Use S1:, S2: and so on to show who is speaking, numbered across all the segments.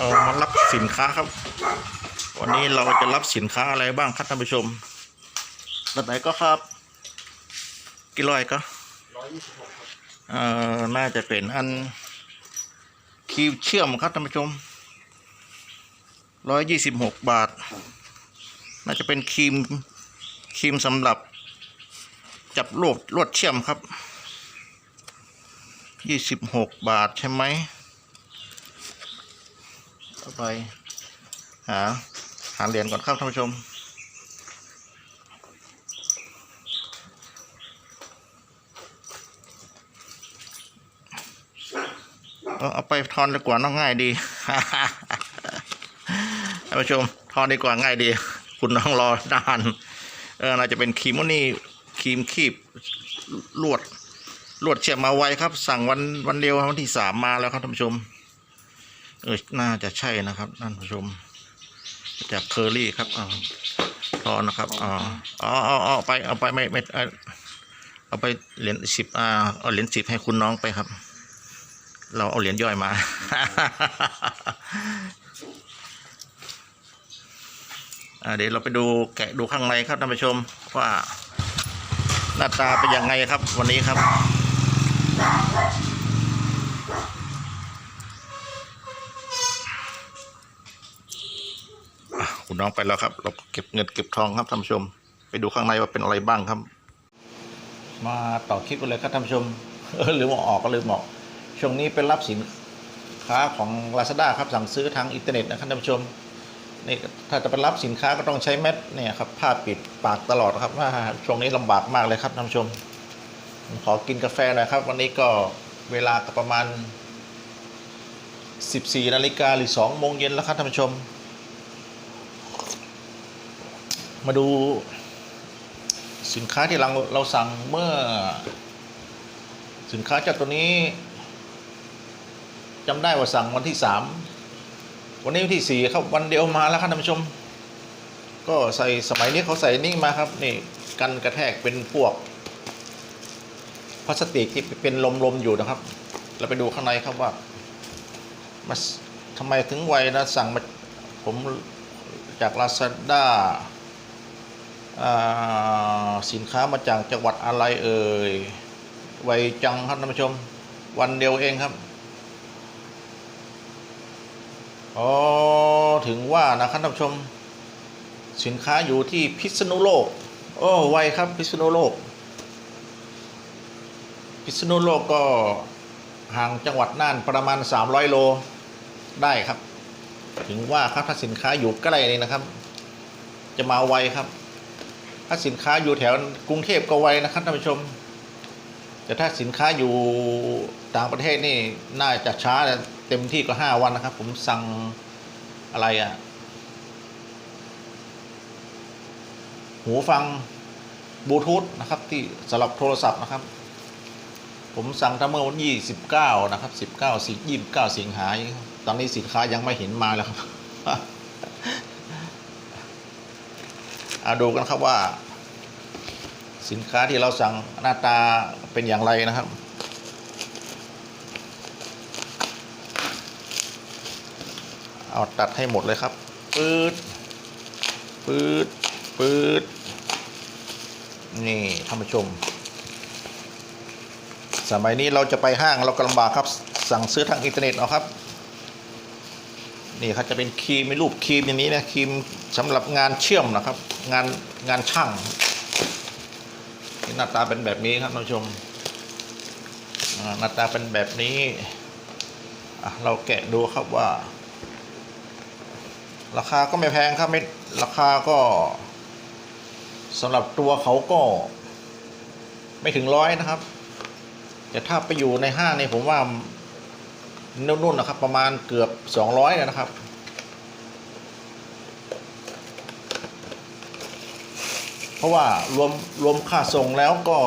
S1: เรามารับสินค้าครับ วันนี้เราจะรับสินค้าอะไรบ้างครับท่านผู้ชมระดับไหนก็ครับ กี่ร้อยก็
S2: ร้อยยี่สิบหกครับ
S1: เอ่อน่าจะเป็นอันครีมเชื่อมครับท่านผู้ชมร้อยยี่สิบหกบาท น่าจะเป็นครีมครีมสำหรับ จับลวดลวดเชื่อมครับยี่สิบหกบาทใช่ไหม ต่อไป หา หาเหรียญก่อนครับท่านผู้ชมเอาเอาไปทอนดีกว่าน้องง่ายดีท่านผู้ชมทอนดีกว่าง่ายดี คุณน้องรอนานเออน่าจะเป็นครีมนี่ครีมคีบลวดลวดเชื่อมมาไวครับ สั่งวันวันเดียววันที่สามมาแล้วครับท่านผู้ชม เออน่าจะใช่นะครับท่านผู้ชม จากเคอรี่ครับอ่าทอนะครับอ๋ออ๋อเอาเอาไปเอาไปไม่ไม่เอาไปเหรียญสิบอ่าเอาเหรียญสิบให้คุณน้องไปครับ เราเอาเหรียญย่อยมาเดี๋ยวเราไปดูแกะดูข้างในครับท่านผู้ชม ว่าหน้าตาเป็นยังไงครับวันนี้ครับ คุณน้องไปแล้วครับ เราเก็บเงินเก็บทองครับท่านผู้ชม ไปดูข้างในว่าเป็นอะไรบ้างครับ มาต่อคลิปกันเลยครับท่านผู้ชมเออลืมเอาออกก็ลืมบอกช่วงนี้เป็นรับสินค้าของ Lazada ครับสั่งซื้อทางอินเทอร์เน็ตนะครับท่านผู้ชมนี่ถ้าจะไปรับสินค้าก็ต้องใช้แมสเนี่ยครับผ้าปิดปากตลอดครับว่าช่วงนี้ลำบากมากเลยครับท่านผู้ชมผมขอกินกาแฟหน่อยครับ วันนี้ก็เวลาก็ประมาณ 14นาฬิกาหรือ2โมงเย็นแล้วครับท่านผู้ชม มาดูสินค้าที่เราเราสั่งเมื่อ สินค้าจากตัวนี้จำได้ว่าสั่งวันที่สามวันนี้วันที่สี่ครับวันเดียวมาแล้วครับท่านผู้ชม ก็ใส่สมัยนี้เขาใส่นี่มาครับนี่กันกระแทกเป็นพวกพลาสติกที่เป็นลมๆอยู่นะครับ เราไปดูข้างในครับว่ามาทำไมถึงไวนะสั่งมาผมจากลาซาด้าอ่า สินค้ามาจากจังหวัดอะไรเอ่ย ไวจังครับท่านผู้ชม วันเดียวเองครับ อ๋อ ถึงว่านะครับท่านผู้ชม สินค้าอยู่ที่พิษณุโลก โอ้ไวครับพิษณุโลก พิษณุโลกก็ห่างจังหวัดน่านประมาณ 300 โลได้ครับ ถึงว่าครับถ้าสินค้าอยู่ใกล้นี่นะครับ จะมาไวครับ ถ้าสินค้าอยู่แถวกรุงเทพก็ไวนะครับท่านผู้ชม แต่ถ้าสินค้าอยู่ต่างประเทศนี่น่าจะช้าเต็มที่ก็ห้าวันนะครับ ผมสั่งอะไรอะ่ะ หูฟังบลูทูธนะครับที่สำหรับโทรศัพท์นะครับ ผมสั่งทั้งเมื่อวันที่สิบเก้านะครับสิบเก้าสิบยี่สิบเก้าสิงหาตอนนี้สินค้ายังไม่เห็นมาแล้วครับ เอาดูกันครับว่า สินค้าที่เราสั่งหน้าตาเป็นอย่างไรนะครับ เอาตัดให้หมดเลยครับปืดปืดปืดนี่ท่านผู้ชม สมัยนี้เราจะไปห้างเราก็ลำบากครับ สั่งซื้อทางอินเทอร์เน็ตเอาครับ นี่ครับจะเป็นครีมเป็นรูปครีมอย่างนี้นะครีมสำหรับงานเชื่อมนะครับ งานงานช่างนี่หน้าตาเป็นแบบนี้ครับท่านผู้ชมหน้าตาเป็นแบบนี้เราแกะดูครับว่า ราคาก็ไม่แพงครับไม่ราคาก็สำหรับตัวเขาก็ ไม่ถึงร้อยนะครับ แต่ถ้าไปอยู่ในห้างนี่ผมว่า นุ่นๆนะครับ ประมาณเกือบ 200เลยนะครับ เพราะว่ารวมรวมค่าส่งแล้วก็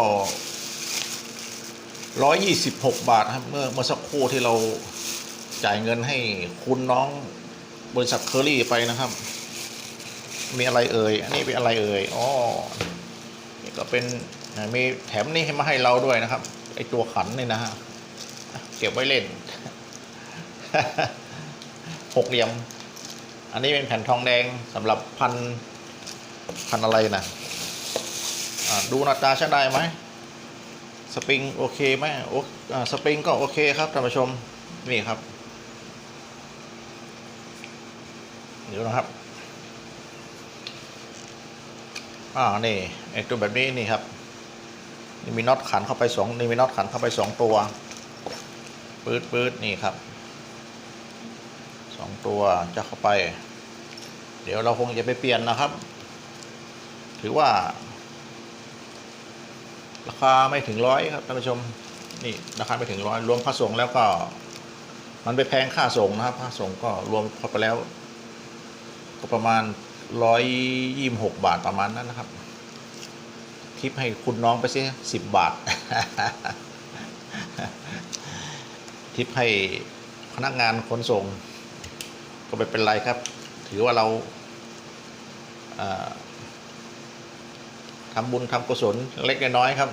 S1: 126 บาทครับเมื่อเมื่อสักครู่ที่เราจ่ายเงินให้คุณน้องบริษัทเคอรี่ไปนะครับ มีอะไรเอ่ยอันนี้เป็นอะไรเอ่ยอ๋อนี่ก็เป็นมีแถมนี่ให้มาให้เราด้วยนะครับไอตัวขันนี่นะฮะเก็บไว้เล่น หกเหลี่ยม อันนี้เป็นแผ่นทองแดงสำหรับพันพันอะไรนะอ่าดูหน้าตาใช้ได้ไหมสปริงโอเคไหมโออ่าสปริงก็โอเคครับท่านผู้ชมนี่ครับ เดี๋ยวนะครับอ่านี่ไอตัวแบบนี้นี่ครับนี่มีน็อตขันเข้าไปสองนี่มีน็อตขันเข้าไปสองตัวปืดปืดนี่ครับ ตัวจะเข้าไป เดี๋ยวเราคงจะไปเปลี่ยนนะครับ ถือว่า ราคาไม่ถึงร้อยครับท่านผู้ชมนี่ราคาไม่ถึงร้อยรวมค่าส่งแล้วก็ มันไปแพงค่าส่งนะครับค่าส่งก็รวมเข้าไปแล้ว ก็ประมาณร้อยยี่หกบาทประมาณนั้นนะครับทิปให้คุณน้องไปสิสิบบาท ทิปให้พนักงานขนส่ง ก็ไม่เป็นไรครับ ถือว่าเราาทำบุญทำกุศลเล็กน้อยครับ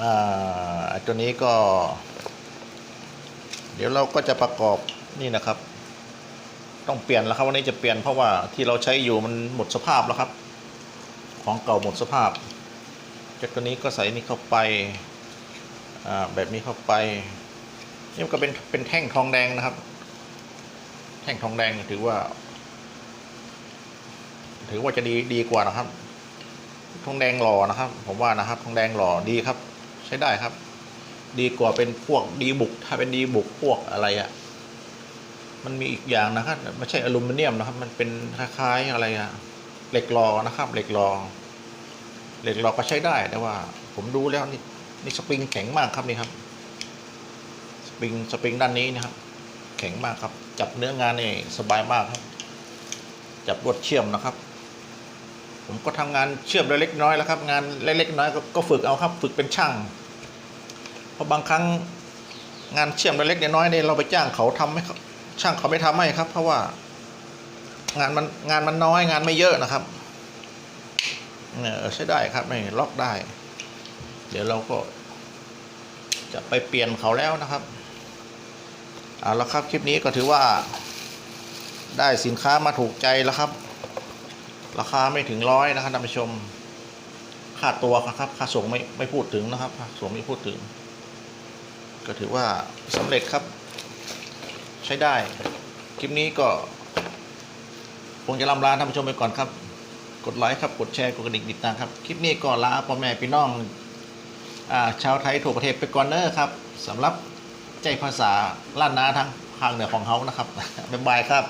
S1: อ่าตัวนี้ก็ เดี๋ยวเราก็จะประกอบนี่นะครับ ต้องเปลี่ยนแล้วครับวันนี้จะเปลี่ยนเพราะว่าที่เราใช้อยู่มันหมดสภาพแล้วครับ ของเก่าหมดสภาพจากตัวนี้ก็ใส่นี่เข้าไปอ่าแบบนี้เข้าไปนี่ก็เป็นเป็นแท่งทองแดงนะครับ ท่งทองแดงถือว่า ถือว่าจะดีดีกว่านะครับ ทองแดงหล่อนะครับ ผมว่านะครับ ทองแดงหล่อดีครับ ใช้ได้ครับ ดีกว่าเป็นพวกดีบุก ถ้าเป็นดีบุกพวกอะไรอะมันมีอีกอย่างนะครับไม่ใช่อลูมิเนียมนะครับ มันเป็นคล้ายๆอะไรอะเหล็กรอนะครับ เหล็กรอเหล็กรอก็ใช้ได้แต่ว่า ผมดูแล้วนี่นี่สปริงแข็งมากครับนี่ครับ สปริงสปริงด้านนี้นะครับ แข็งมากครับ จับเนื้องานนี่สบายมากครับ จับรวดเชื่อมนะครับ ผมก็ทำงานเชื่อมเล็กน้อยแล้วครับ งานเล็กๆน้อยก็ฝึกเอาครับ ฝึกเป็นช่าง เพราะบางครั้งงานเชื่อมเล็กน้อยเนี่ยเราไปจ้างเขาทำให้ช่างเขาไม่ทำให้ครับ เพราะว่างานมันงานมันน้อยงานไม่เยอะนะครับเนี่ยใช้ได้ครับไม่ล็อกได้ เดี๋ยวเราก็จะไปเปลี่ยนเขาแล้วนะครับ เอาละครับคลิปนี้ก็ถือว่า ได้สินค้ามาถูกใจแล้วครับ ราคาไม่ถึงร้อยนะครับท่านผู้ชม ค่าตัวครับค่าส่งไม่ไม่พูดถึงนะครับค่าส่งไม่พูดถึง ก็ถือว่าสำเร็จครับ ใช้ได้ คลิปนี้ก็คงจะลำลาท่านผู้ชมไปก่อนครับ กดไลค์ครับกดแชร์กดกระดิ่งติดตามครับ คลิปนี้ก็ลาพ่อแม่พี่น้องอชาวไทยทั่วประเทศไปก่อนเนอะครับสำหรับ ใจภาษาล้านนาทางทางเหนือของเขานะครับบ๊ายบายครับ